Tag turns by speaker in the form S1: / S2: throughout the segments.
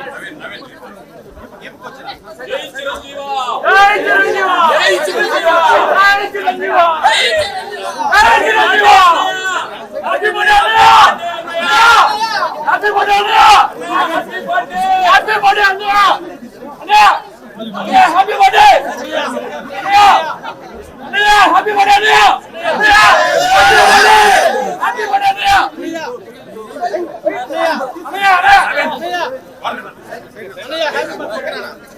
S1: నవీన్ నవీన్ ఏం కొంచెం
S2: 아이 찍어주마! 아이 찍어주마! 아이 찍어주마! 나한테 보내라! 나한테 보내라! 나한테 보내라! 아니야! 아니야! 하비 보내! 아니야! 아니야! 하비 보내! 아니야! 아니야! 하비 보내! 하비 보내! 아니야! 아니야! 아니야! 아니야! 아니야! 아니야!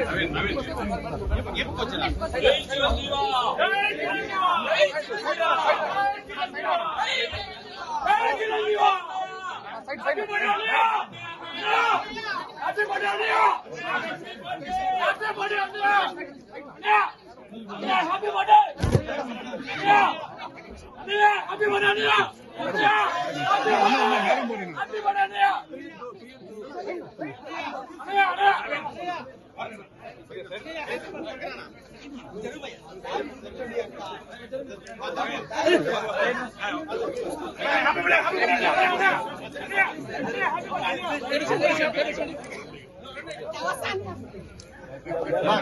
S1: నవీన్ నవీన్. ఎప్పుడు వచ్చిన
S2: 아직 멀리 안 돼요! 아직 멀리 안 돼요! 아직 멀리 안 돼요! 야! 야, 하비 멀리! 야! 네, 하비 멀리 안 돼요! 야! 하비 멀리 안 돼요! 하비 멀리 안 돼요! 안 돼요, 안 돼요! 하비 멀리 안 돼요!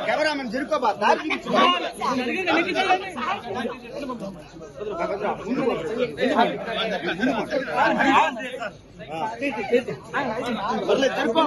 S1: కెమెరామెన్ తిరుక్కోబా దారి తిరుక్కో